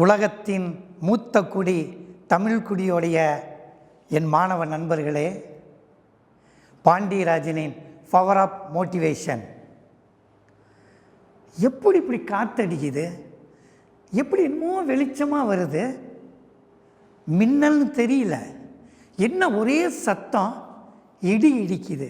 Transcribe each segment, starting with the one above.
உலகத்தின் மூத்த குடி தமிழ் குடியோடைய என் மாணவ நண்பர்களே பாண்டியராஜனின் பவர் ஆஃப் மோட்டிவேஷன் எப்படி இப்படி காத்தடிக்குது? எப்படி என்னமோ வெளிச்சமாக வருது? மின்னல்னு தெரியல. என்ன ஒரே சத்தம்? இடி இடிக்குது.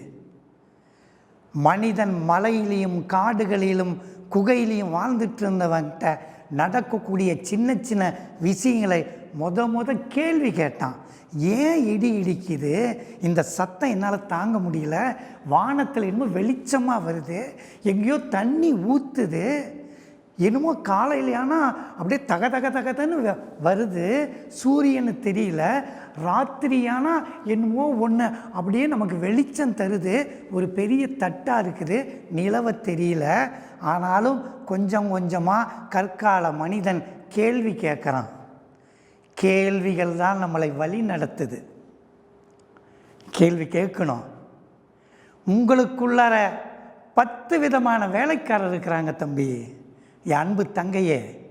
மனிதன் மலையிலையும் காடுகளிலும் குகையிலையும் வாழ்ந்துட்டு இருந்தவன்கிட்ட நடக்கக்கூடிய சின்ன சின்ன விஷயங்களை முத முத கேள்வி கேட்டான். ஏன் இடி இடிக்குது? இந்த சத்தம் என்னால் தாங்க முடியல. வானத்தில் என்னமோ வெளிச்சமாக வருது. எங்கேயோ தண்ணி ஊற்றுது என்னமோ காலையிலையானா அப்படியே தக தக தகதன்னு வ- வருது. சூரியனு தெரியல. ராத்திரியானா என்னமோ ஒன்று அப்படியே நமக்கு வெளிச்சம் தருது. ஒரு பெரிய தட்டாக இருக்குது. நிலவை தெரியல. ஆனாலும் கொஞ்சம் கொஞ்சமாக கற்கால மனிதன் கேள்வி கேட்குறான். கேள்விகள் தான் நம்மளை வழி நடத்துது. கேள்வி கேட்கணும். உங்களுக்குள்ளார பத்து விதமான வேலைக்காரர் இருக்கிறாங்க தம்பி. என் அன்பு தங்கையே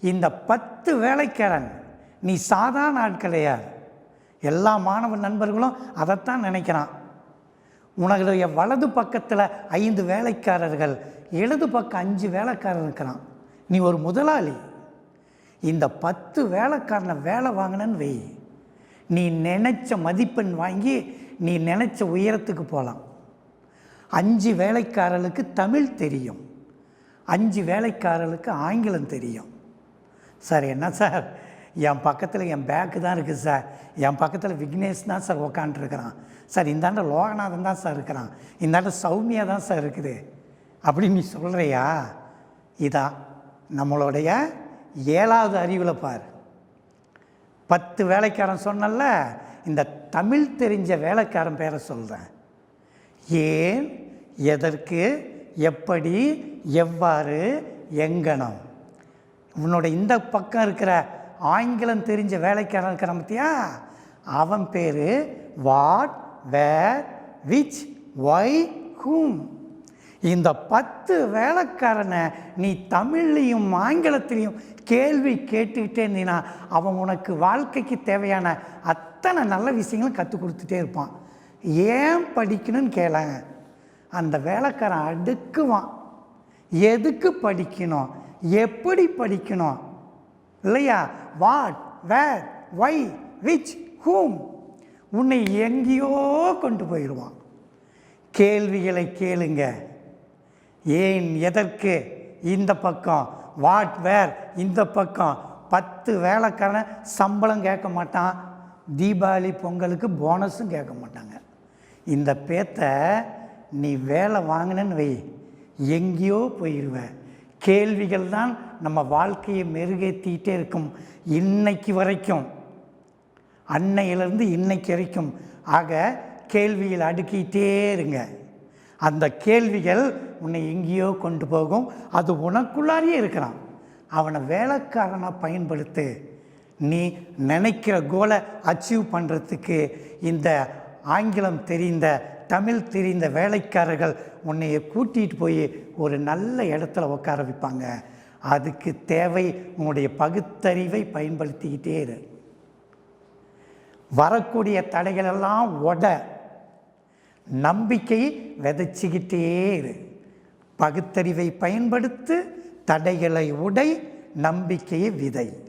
இந்த பத்து வேலைக்காரன் நீ சாதாரண ஆள் கிடையாது எல்லா மாணவ நண்பர்களும் அதைத்தான் நினைக்கிறான். உனடைய வலது பக்கத்தில் ஐந்து வேலைக்காரர்கள் இடது பக்கம் அஞ்சு வேலைக்காரர் இருக்கிறான். நீ ஒரு முதலாளி. இந்த பத்து வேலைக்காரனை வேலை வாங்கினன்னு வை. நீ நினைச்ச மதிப்பெண் வாங்கி நீ நினைச்ச உயரத்துக்கு போகலாம் அஞ்சு வேலைக்காரர்களுக்கு தமிழ் தெரியும். அஞ்சு வேலைக்காரர்களுக்கு ஆங்கிலம் தெரியும். சார் என்ன சார்? என் பக்கத்தில் என் பேக்கு தான் இருக்குது சார். என் பக்கத்தில் விக்னேஷ் தான் சார் உக்காண்ட்ருக்கிறான் சார் இந்தாண்ட லோகநாதன் தான் சார் இருக்கிறான். இந்தாண்ட சௌமியா தான் சார் இருக்குது. அப்படின்னு நீ சொல்கிறியா இதான் நம்மளுடைய ஏழாவது அறிவில் பார். பத்து வேலைக்காரன் சொன்னல இந்த தமிழ் தெரிஞ்ச வேலைக்காரன் பேரை சொல்கிறேன் ஏன்? எதற்கு? எப்படி எவ்வாறு எங்கனம். உன்னோட இந்த பக்கம் இருக்கிற ஆங்கிலம் தெரிஞ்ச வேலைக்காரன் இருக்கிறான் பார்த்தியா அவன் பேர் what where which why whom. இந்த பத்து வேலைக்காரனை நீ தமிழ்லையும் ஆங்கிலத்திலையும் கேள்வி கேட்டுக்கிட்டே இருந்தீனா அவன் உனக்கு வாழ்க்கைக்கு தேவையான அத்தனை நல்ல விஷயங்களும் கற்றுக் கொடுத்துட்டே இருப்பான். ஏன் படிக்கணும்னு கேளாங்க அந்த வேலைக்காரன் அடுக்குவான். எதுக்கு படிக்கணும்? எப்படி படிக்கணும்? இல்லையா? வாட் வேர் வை விச் ஹூம் உன்னை எங்கேயோ கொண்டு போயிடுவான். கேள்விகளை கேளுங்க. ஏன் எதற்கு? இந்த பக்கம். வாட் வேர் இந்த பக்கம். பத்து வேலைக்காரன் சம்பளம் கேட்க மாட்டான். தீபாவளி பொங்கலுக்கு போனஸும் கேட்க மாட்டாங்க. இந்த பேத்தை நீ வேலை வாங்கினன்னு வை. எங்கேயோ போயிடுவ கேள்விகள் தான் நம்ம வாழ்க்கையை மெருகேற்றிக்கிட்டே இருக்கும். இன்னைக்கு வரைக்கும். அன்னையிலேருந்து இன்னைக்கு வரைக்கும். ஆக கேள்விகள் அடுக்கிட்டே இருங்க. அந்த கேள்விகள் உன்னை எங்கேயோ கொண்டு போகும். அது உனக்குள்ளாரியே இருக்கிறான் அவனை வேலைக்காரனாக பயன்படுத்து. நீ நினைக்கிற கோலை அச்சீவ் பண்ணுறதுக்கு இந்த ஆங்கிலம் தெரிந்த தமிழ் தெரிந்த வேலைக்காரர்கள் உன்னைய கூட்டிகிட்டு போய் ஒரு நல்ல இடத்துல உட்கார வைப்பாங்க. அதுக்கு தேவை உன்னுடைய பகுத்தறிவை பயன்படுத்திக்கிட்டே இரு. வரக்கூடிய தடைகளெல்லாம் உட நம்பிக்கை விதைச்சிக்கிட்டே இரு. பகுத்தறிவை பயன்படுத்து தடைகளை உடை நம்பிக்கையை விதை.